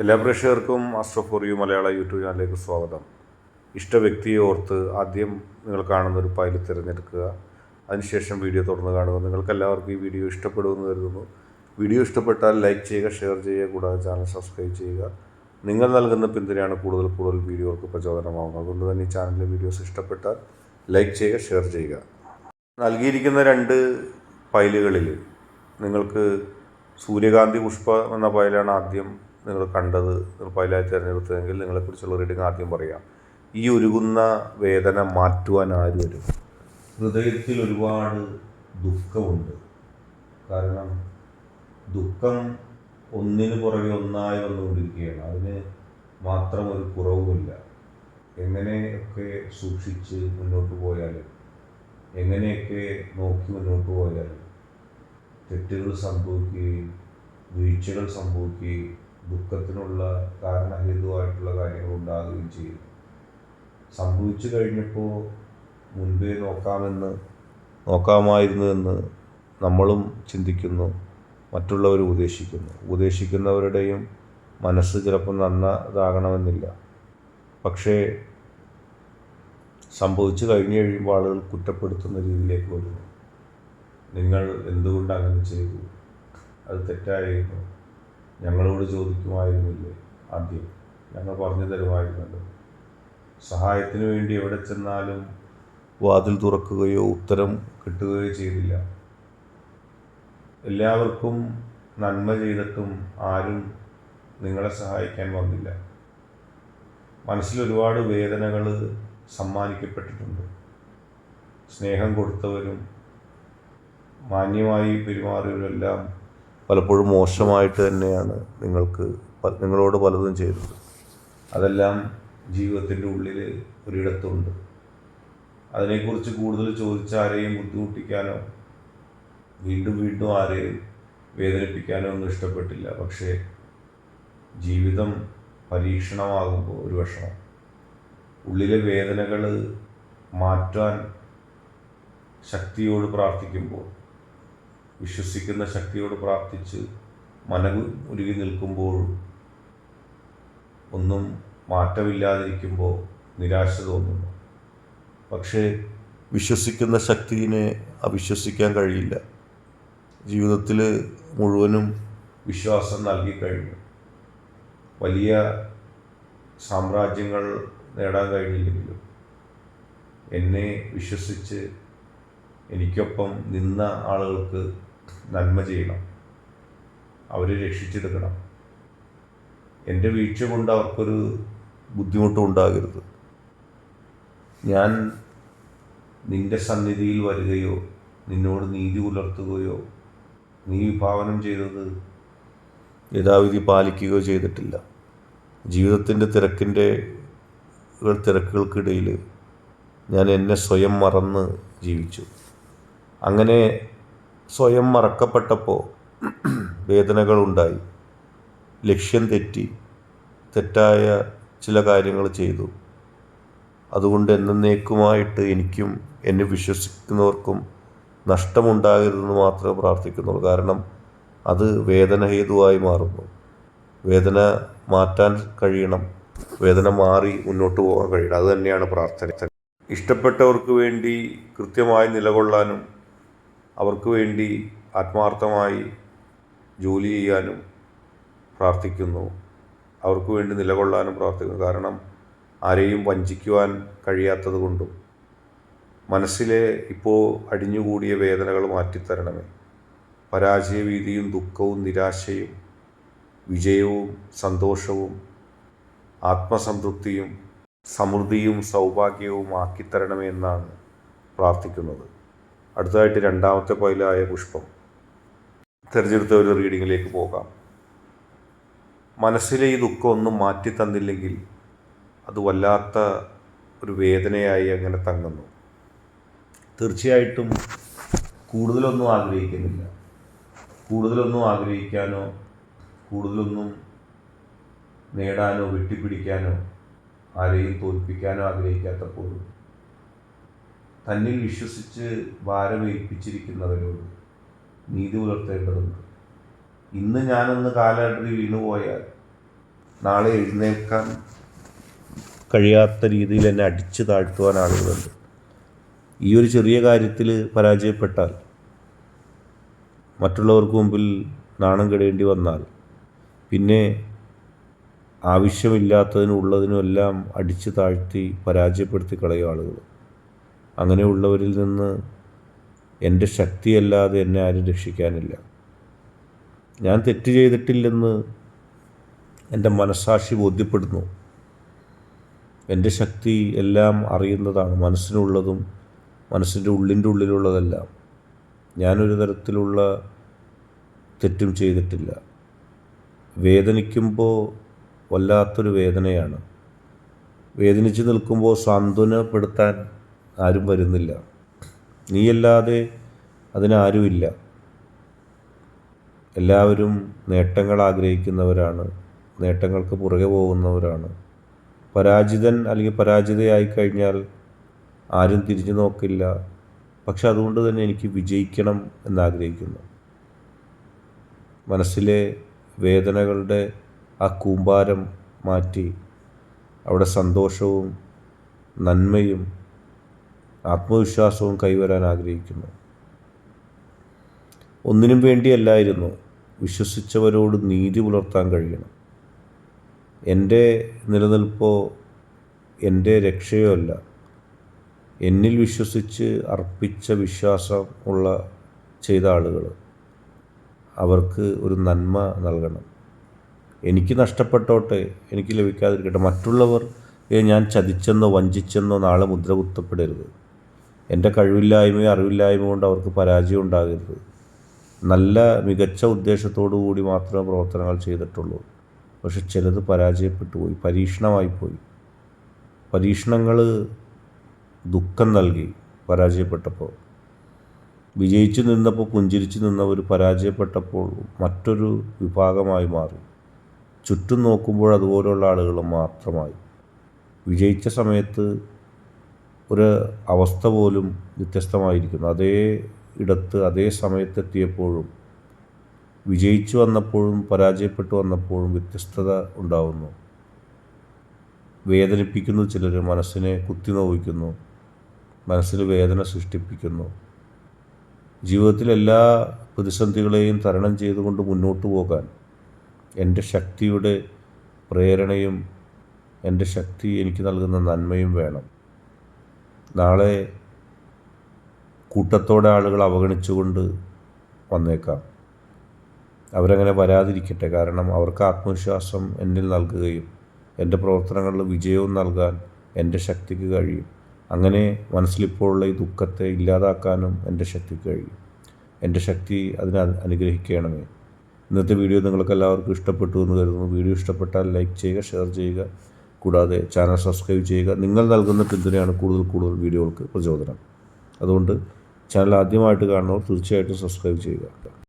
എല്ലാ പ്രേക്ഷകർക്കും astro for you Malayala YouTube ചാനലിലേക്ക് സ്വാഗതം. ഇഷ്ട വ്യക്തിയെ ഓർത്ത് ആദ്യം നിങ്ങൾ കാണുന്ന ഒരു ഫയൽ തിരഞ്ഞെടുക്കുക. അതിനുശേഷം വീഡിയോ തുറന്ന് കാണുക. നിങ്ങൾക്ക് എല്ലാവർക്കും ഈ വീഡിയോ ഇഷ്ടപ്പെടുമെന്ന് കരുതുന്നു. വീഡിയോ ഇഷ്ടപ്പെട്ടാൽ ലൈക്ക് ചെയ്യുക ഷെയർ ചെയ്യുക കൂടാതെ ചാനൽ സബ്സ്ക്രൈബ് ചെയ്യുക. നിങ്ങൾ നൽകുന്ന പിന്തുണയാണ് കൂടുതൽ കൂടുതൽ വീഡിയോകൾക്ക് പ്രചോദനമാകുന്നത് അതുകൊണ്ട് തന്നെ ഈ ചാനലിലെ വീഡിയോസ് ഇഷ്ടപ്പെട്ടാൽ ലൈക്ക് ചെയ്യുക ഷെയർ ചെയ്യുക. നൽകിയിരിക്കുന്ന രണ്ട് ഫയലുകളിൽ നിങ്ങൾക്ക് സൂര്യകാന്തി പുഷ്പം എന്ന ഫയലാണ് ആദ്യം നിങ്ങൾ കണ്ടത് നിങ്ങൾ ഫയലായി തിരഞ്ഞെടുത്തതെങ്കിൽ നിങ്ങളെക്കുറിച്ചുള്ള റീഡിങ് ആദ്യം പറയാം. ഈ ഒരുകുന്ന വേദന മാറ്റുവാൻ ആര് വരും? ഹൃദയത്തിൽ ഒരുപാട് ദുഃഖമുണ്ട്. കാരണം ദുഃഖം ഒന്നിനു പുറകെ ഒന്നായി വന്നുകൊണ്ടിരിക്കുകയാണ്. അതിന് മാത്രം ഒരു കുറവുമില്ല. എങ്ങനെയൊക്കെ സൂക്ഷിച്ച് മുന്നോട്ട് പോയാലും എങ്ങനെയൊക്കെ നോക്കി മുന്നോട്ട് പോയാലും തെറ്റുകൾ സംഭവിക്കുകയും വീഴ്ചകൾ സംഭവിക്കുകയും ദുഃഖത്തിനുള്ള കാരണഹേതുവായിട്ടുള്ള കാര്യങ്ങൾ ഉണ്ടാകുകയും ചെയ്യും. സംഭവിച്ചു കഴിഞ്ഞപ്പോൾ മുൻപേ നോക്കാമെന്ന് നോക്കാമായിരുന്നുവെന്ന് നമ്മളും ചിന്തിക്കുന്നു മറ്റുള്ളവർ ഉപദേശിക്കുന്നു. ഉപദേശിക്കുന്നവരുടെയും മനസ്സ് ചിലപ്പോൾ നന്നതാകണമെന്നില്ല. പക്ഷേ സംഭവിച്ചു കഴിഞ്ഞു കഴിയുമ്പോൾ ആളുകൾ കുറ്റപ്പെടുത്തുന്ന രീതിയിലേക്ക് വരുന്നു. നിങ്ങൾ എന്തുകൊണ്ട് അങ്ങനെ ചെയ്തു? അത് തെറ്റായിരുന്നു. ഞങ്ങളോട് ചോദിക്കുമായിരുന്നില്ലേ? ആദ്യം ഞങ്ങൾ പറഞ്ഞു തരുമായിരുന്നല്ലോ. സഹായത്തിന് വേണ്ടി എവിടെ ചെന്നാലും വാതിൽ തുറക്കുകയോ ഉത്തരം കിട്ടുകയോ ചെയ്തില്ല. എല്ലാവർക്കും നന്മ ചെയ്തിട്ടും ആരും നിങ്ങളെ സഹായിക്കാൻ വന്നില്ല. മനസ്സിൽ ഒരുപാട് വേദനകൾ സമ്മാനിക്കപ്പെട്ടിട്ടുണ്ട്. സ്നേഹം കൊടുത്തവരും മാന്യമായി പെരുമാറിയവരെല്ലാം പലപ്പോഴും മോശമായിട്ട് തന്നെയാണ് നിങ്ങൾക്ക് നിങ്ങളോട് പലതും ചെയ്തത്. അതെല്ലാം ജീവിതത്തിന്റെ ഉള്ളിൽ ഒരിടത്തുണ്ട്. അതിനെക്കുറിച്ച് കൂടുതൽ ചോദിച്ച് ആരെയും ബുദ്ധിമുട്ടിക്കാനോ വീണ്ടും വീണ്ടും ആരെയും വേദനിപ്പിക്കാനോ ഒന്നും ഇഷ്ടപ്പെട്ടില്ല. പക്ഷേ ജീവിതം പരീക്ഷണമാകുമ്പോൾ ഒരു വിഷമം. ഉള്ളിലെ വേദനകൾ മാറ്റാൻ ശക്തിയോട് പ്രാർത്ഥിക്കുമ്പോൾ വിശ്വസിക്കുന്ന ശക്തിയോട് പ്രാർത്ഥിച്ച് മനവ് ഉരുകി നിൽക്കുമ്പോൾ ഒന്നും മാറ്റമില്ലാതിരിക്കുമ്പോൾ നിരാശ തോന്നുന്നു. പക്ഷേ വിശ്വസിക്കുന്ന ശക്തിയെ അവിശ്വസിക്കാൻ കഴിയില്ല. ജീവിതത്തിൽ മുഴുവനും വിശ്വാസം നൽകി നൽകിക്കഴിഞ്ഞു വലിയ സാമ്രാജ്യങ്ങൾ നേടാൻ കഴിഞ്ഞില്ലെങ്കിലും എന്നെ വിശ്വസിച്ച് എനിക്കൊപ്പം നിന്ന ആളുകൾക്ക് നന്മ ചെയ്യണം. അവരെ രക്ഷിച്ചെടുക്കണം. എന്റെ വീഴ്ച കൊണ്ട് അവർക്കൊരു ബുദ്ധിമുട്ടും ഉണ്ടാകരുത്. ഞാൻ നിന്റെ സന്നിധിയിൽ വരികയോ നിന്നോട് നീതി പുലർത്തുകയോ നീ വിഭാവനം ചെയ്തത് യഥാവിധി പാലിക്കുകയോ ചെയ്തിട്ടില്ല. ജീവിതത്തിന്റെ തിരക്കിന്റെ തിരക്കുകൾക്കിടയിൽ ഞാൻ എന്നെ സ്വയം മറന്ന് ജീവിച്ചു. അങ്ങനെ സ്വയം മറക്കപ്പെട്ടപ്പോൾ വേദനകളുണ്ടായി. ലക്ഷ്യം തെറ്റി. തെറ്റായ ചില കാര്യങ്ങൾ ചെയ്തു. അതുകൊണ്ട് എന്നേക്കുമായിട്ട് എനിക്കും എന്നെ വിശ്വസിക്കുന്നവർക്കും നഷ്ടമുണ്ടാകരുതെന്ന് മാത്രമേ പ്രാർത്ഥിക്കുന്നുള്ളൂ. കാരണം അത് വേദനഹേതുവായി മാറുന്നു. വേദന മാറ്റാൻ കഴിയണം. വേദന മാറി മുന്നോട്ട് പോകാൻ കഴിയണം. അത് തന്നെയാണ് പ്രാർത്ഥന. ഇഷ്ടപ്പെട്ടവർക്ക് വേണ്ടി കൃത്യമായി നിലകൊള്ളാനും അവർക്ക് വേണ്ടി ആത്മാർത്ഥമായി ജോലി ചെയ്യാനും പ്രാർത്ഥിക്കുന്നു. അവർക്ക് വേണ്ടി നിലകൊള്ളാനും പ്രാർത്ഥിക്കുന്നു. കാരണം ആരെയും വഞ്ചിക്കുവാൻ കഴിയാത്തത് കൊണ്ടും മനസ്സിലെ ഇപ്പോൾ അടിഞ്ഞുകൂടിയ വേദനകൾ മാറ്റിത്തരണമേ. പരാജയഭീതിയും ദുഃഖവും നിരാശയും വിജയവും സന്തോഷവും ആത്മസംതൃപ്തിയും സമൃദ്ധിയും സൗഭാഗ്യവും ആക്കിത്തരണമേ എന്നാണ് പ്രാർത്ഥിക്കുന്നത്. അടുത്തതായിട്ട് രണ്ടാമത്തെ പൈലായ പുഷ്പം. തിരഞ്ഞെടുത്ത ഒരു റീഡിങ്ങിലേക്ക് പോകാം. മനസ്സിലെ ഈ ദുഃഖം ഒന്നും മാറ്റി തന്നില്ലെങ്കിൽ അത് വല്ലാത്ത ഒരു വേദനയായി അങ്ങനെ തങ്ങുന്നു. തീർച്ചയായിട്ടും കൂടുതലൊന്നും ആഗ്രഹിക്കുന്നില്ല. കൂടുതലൊന്നും ആഗ്രഹിക്കാനോ കൂടുതലൊന്നും നേടാനോ വെട്ടിപ്പിടിക്കാനോ ആരെയും തോൽപ്പിക്കാനോ ആഗ്രഹിക്കാത്തപ്പോഴും തന്നിൽ വിശ്വസിച്ച് ഭാരമേൽപ്പിച്ചിരിക്കുന്നവരോട് നീതി പുലർത്തേണ്ടതുണ്ട്. ഇന്ന് ഞാനൊന്ന് കാലടി വീണുപോയാൽ നാളെ എഴുന്നേൽക്കാൻ കഴിയാത്ത രീതിയിൽ എന്നെ അടിച്ചു താഴ്ത്തുവാൻ ആളുകളുണ്ട്. ഈ ഒരു ചെറിയ കാര്യത്തിൽ പരാജയപ്പെട്ടാൽ മറ്റുള്ളവർക്ക് മുമ്പിൽ നാണം കെടേണ്ടി വന്നാൽ പിന്നെ ആവശ്യമില്ലാത്തതിനും ഉള്ളതിനും എല്ലാം അടിച്ചു താഴ്ത്തി പരാജയപ്പെടുത്തി കളയും ആളുകൾ. അങ്ങനെയുള്ളവരിൽ നിന്ന് എന്റെ ശക്തിയല്ലാതെ എന്നെ ആരും രക്ഷിക്കാനില്ല. ഞാൻ തെറ്റ് ചെയ്തിട്ടില്ലെന്ന് എന്റെ മനസ്സാക്ഷി ബോധ്യപ്പെടുന്നു. എന്റെ ശക്തി എല്ലാം അറിയുന്നതാണ്. മനസ്സിനുള്ളതും മനസ്സിന്റെ ഉള്ളിന്റെ ഉള്ളിലുള്ളതെല്ലാം. ഞാനൊരു തരത്തിലുള്ള തെറ്റും ചെയ്തിട്ടില്ല. വേദനിക്കുമ്പോൾ വല്ലാത്തൊരു വേദനയാണ്. വേദനിച്ച് നിൽക്കുമ്പോൾ സാന്ത്വനപ്പെടുത്താൻ ആരും വരുന്നില്ല. നീയല്ലാതെ അതിനാരുമില്ല. എല്ലാവരും നേട്ടങ്ങൾ ആഗ്രഹിക്കുന്നവരാണ് നേട്ടങ്ങൾക്ക് പുറകെ പോകുന്നവരാണ്. പരാജിതൻ അല്ലെങ്കിൽ പരാജിതയായി കഴിഞ്ഞാൽ ആരും തിരിഞ്ഞു നോക്കില്ല. പക്ഷെ അതുകൊണ്ട് തന്നെ എനിക്ക് വിജയിക്കണം എന്നാഗ്രഹിക്കുന്നു. മനസ്സിലെ വേദനകളുടെ ആ കൂമ്പാരം മാറ്റി അവിടെ സന്തോഷവും നന്മയും ആത്മവിശ്വാസവും കൈവരാൻ ആഗ്രഹിക്കുന്നു. ഒന്നിനും വേണ്ടിയല്ലായിരുന്നു വിശ്വസിച്ചവരോട് നീതി പുലർത്താൻ കഴിയണം. എന്റെ നിലനിൽപ്പോ എന്റെ രക്ഷയോ അല്ല. എന്നിൽ വിശ്വസിച്ച് അർപ്പിച്ച വിശ്വാസം ഉള്ള ചെയ്ത ആളുകൾ അവർക്ക് ഒരു നന്മ നൽകണം. എനിക്ക് നഷ്ടപ്പെട്ടോട്ടെ എനിക്ക് ലഭിക്കാതിരിക്കട്ടെ. മറ്റുള്ളവർ ഞാൻ ചതിച്ചെന്നോ വഞ്ചിച്ചെന്നോ നാളെ മുദ്ര കുത്തപ്പെടരുത്. എന്റെ കഴിവില്ലായ്മയോ അറിവില്ലായ്മ കൊണ്ട് അവർക്ക് പരാജയം ഉണ്ടാകരുത്. നല്ല മികച്ച ഉദ്ദേശത്തോടു കൂടി മാത്രമേ പ്രവർത്തനങ്ങൾ ചെയ്തിട്ടുള്ളൂ. പക്ഷെ ചിലത് പരാജയപ്പെട്ടു പോയി പരീക്ഷണമായി പോയി. പരീക്ഷണങ്ങൾ ദുഃഖം നൽകി പരാജയപ്പെട്ടപ്പോൾ. വിജയിച്ചു നിന്നപ്പോൾ പുഞ്ചിരിച്ചു നിന്നവർ പരാജയപ്പെട്ടപ്പോൾ മറ്റൊരു വിഭാഗമായി മാറി. ചുറ്റും നോക്കുമ്പോൾ അതുപോലെയുള്ള ആളുകൾ മാത്രമായി. വിജയിച്ച സമയത്ത് ഒരു അവസ്ഥ പോലും വ്യത്യസ്തമായിരിക്കുന്നു. അതേ ഇടത്ത് അതേ സമയത്തെത്തിയപ്പോഴും വിജയിച്ചു വന്നപ്പോഴും പരാജയപ്പെട്ടു വന്നപ്പോഴും വ്യത്യസ്തത ഉണ്ടാവുന്നു. വേദനിപ്പിക്കുന്നു ചിലർ മനസ്സിനെ കുത്തി നോവിക്കുന്നു മനസ്സിൽ വേദന സൃഷ്ടിപ്പിക്കുന്നു. ജീവിതത്തിൽ എല്ലാ പ്രതിസന്ധികളെയും തരണം ചെയ്തുകൊണ്ട് മുന്നോട്ട് പോകാൻ എന്റെ ശക്തിയുടെ പ്രേരണയും എന്റെ ശക്തി എനിക്ക് നൽകുന്ന നന്മയും വേണം. നാളെ കൂട്ടത്തോടെ ആളുകൾ അവഗണിച്ചുകൊണ്ട് വന്നേക്കാം. അവരങ്ങനെ വരാതിരിക്കട്ടെ. കാരണം അവർക്ക് ആത്മവിശ്വാസം എന്നിൽ നൽകുകയും എന്റെ പ്രവർത്തനങ്ങളിൽ വിജയവും നൽകാൻ എന്റെ ശക്തിക്ക് കഴിയും. അങ്ങനെ മനസ്സിലിപ്പോഴുള്ള ഈ ദുഃഖത്തെ ഇല്ലാതാക്കാനും എന്റെ ശക്തിക്ക് കഴിയും. എന്റെ ശക്തി അതിനെ അനുഗ്രഹിക്കണമേ. ഇന്നത്തെ വീഡിയോ നിങ്ങൾക്ക് എല്ലാവർക്കും ഇഷ്ടപ്പെട്ടു എന്ന് കരുതുന്നു. വീഡിയോ ഇഷ്ടപ്പെട്ടാൽ ലൈക്ക് ചെയ്യുക ഷെയർ ചെയ്യുക. കൂടാതെ ചാനൽ സബ്സ്ക്രൈബ് ചെയ്യുക. നിങ്ങൾ നൽകുന്ന പിന്തുണയാണ് കൂടുതൽ കൂടുതൽ വീഡിയോകൾക്ക് പ്രചോദനം. അതുകൊണ്ട് ചാനൽ ആദ്യമായിട്ട് കാണുന്നവർ തീർച്ചയായിട്ടും സബ്സ്ക്രൈബ് ചെയ്യുക.